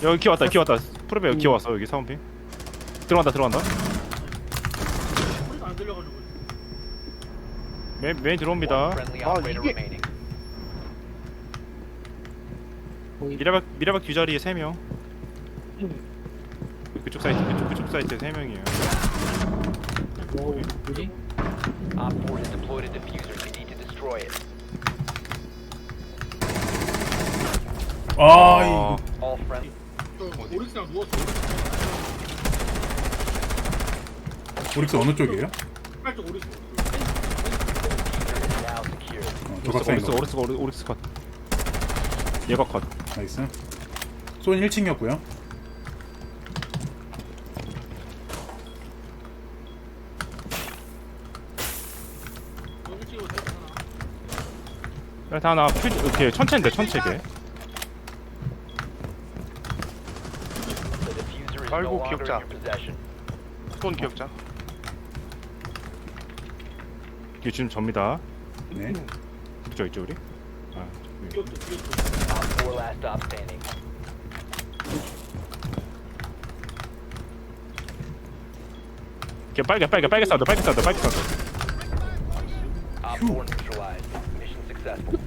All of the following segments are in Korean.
또 여기 기 왔다 기 왔다 프로베 여기 기 왔어 여기 사원핑 들어간다 들어간다 소리가 안 들려가지고 메인, 메인 들어옵니다 아. 미라박 미라박 뒷자리에 3명 그쪽 사이트 그쪽, 그쪽 사이트에 3명이에요 오, 뭐지? Op 4 has deployed a diffuser. You need to destroy it. 아 이거. All friendly. 저 오릭스랑 누웠어? 오릭스 어느 쪽이에요? 빨쪽 오릭스. now secured. 어, 오릭스 오릭스 거 오릭스 오릭스 컷. 얘가 컷. 나이스. 쏜 1층이었고요. 여기 찍어 하나 퓨즈 이렇게 천체인데 천체게 no 아이고, longer in 기억자. your possession. 손 기억자. 이게 지금 접니다 네 그쪽 있죠 우리? 아 저기. 이것도 이것도 Op 4 last stop standing. 걔 빨개 빨개 빨개 사운드 빨개 사운드 빨개 사운드 Op 4 neutralized. Mission successful.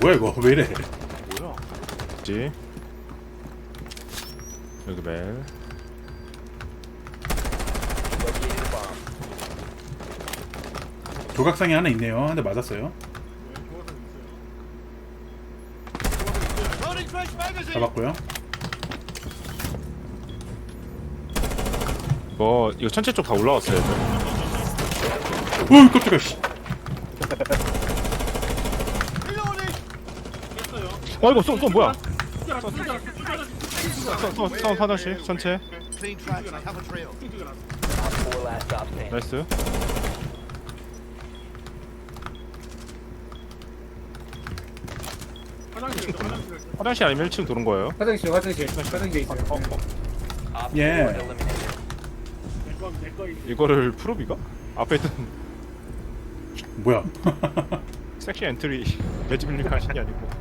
뭐야 이거? 왜 이래? 뭐야? 있지. 여기 멜. 조각상이 하나 있네요. 한 대 맞았어요. 잡았고요. 뭐 이거 천체 쪽 다 올라왔어요 저. 어이 깜짝이야 씨 어 이거 쏜, 쏜 뭐야 숫자라 숫자라 숫자라 쏜, 쏜, 쏜 화장실 천체 숫자라 Op 4 last stop standing. 나이스 화장실 아니면 1층 도는 거예요 화장실, 화장실, 화장실 있어요. 어, 어. Op 4 Yeah. eliminated. 내거 내거 이거를 프로비가? 앞에 있던 뭐야 섹시 엔트리 매지빌링 하신 게 아니고